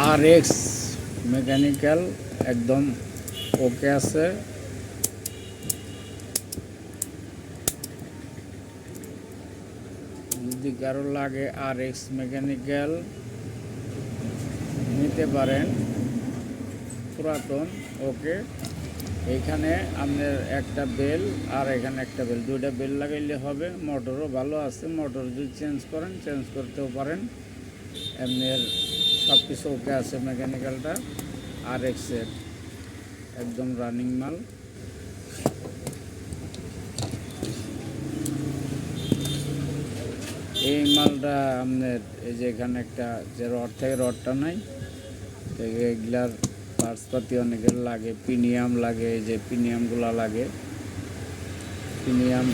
আর x mechanical একদম ওকে আছে। যদি কারও লাগে আর এক্স মেকানিক্যাল নিতে পারেন। পুরাতন ওকে এইখানে আপনার একটা বেল আর এখানে একটা বেল। দুইটা বেল লাগাইলে হবে। মোটরও ভালো আছে। মোটর যদি চেঞ্জ করেন চেঞ্জ করতেও পারেন। এমনির সব কিছু ওকে আছে মেকানিক্যালটা আর এক্সের একদম রানিং মাল। এই মালটা আপনার, এই যে এখানে একটা যে রড থেকে, রডটা নাই এগুলার পার্সপাতি অনেকের লাগে প্রিমিয়াম লাগে, এই যে প্রিমিয়ামগুলো লাগে। প্রিমিয়াম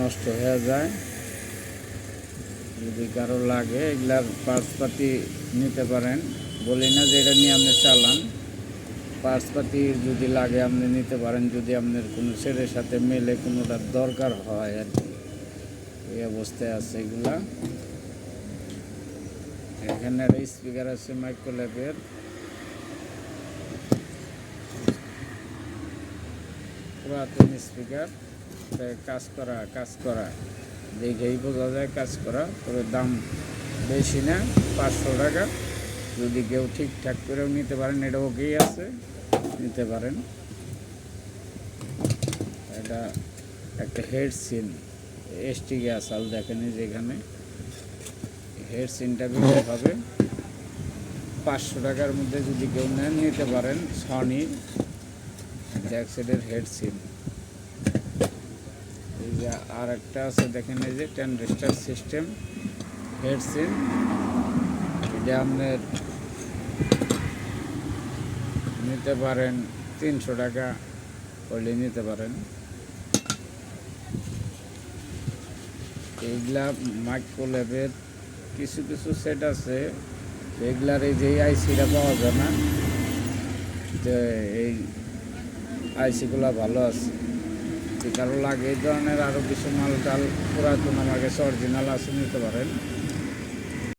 নষ্ট হয়ে যায়। যদি কারও লাগে, এগুলার পার্সপাতি নিতে পারেন। বলি না যে এটা নিয়ে আপনি চালান। পার্সপাতি যদি লাগে আপনি নিতে পারেন, যদি আপনার কোনো ছেলের সাথে মেলে কোনোটার দরকার হয় আর কি। এই অবস্থায় আছে এগুলা। এখানে একটা স্পিকার আছে মাইক্রোল্যাপের পুরাতন স্পিকার কাজ করা কাজ করা। দেখেই বোঝা যায় কাজ করা, তবে দাম বেশি না, পাঁচশো টাকা। যদি কেউ ঠিকঠাক করেও নিতে পারেন, এটা ওকেই আছে, নিতে পারেন। এটা একটা হেড সিন, এসটি গ্যাস আল দেখেনি যেখানে হেড সিনটা বিক্রি হবে। পাঁচশো টাকার মধ্যে যদি কেউ নেন, নিতে পারেন, সনি। জ্যাকসেটের হেড সিন। আর একটা আছে, দেখেন এই যে টেন রেস্টার সিস্টেম হেড সিন এটা আপনার নিতে পারেন তিনশো টাকা হলে নিতে পারেন। এইগুলা মাইক্রোল্যাবের কিছু কিছু সেট আছে, এগুলার এই যে আইসিটা পাওয়া যায় না, যে এই আইসিগুলা ভালো আছে। যদি কারও লাগে এই ধরনের আরও কিছু মাল টাল পুরাতন আমার কাছে অরিজিনাল আছে, নিতে পারেন।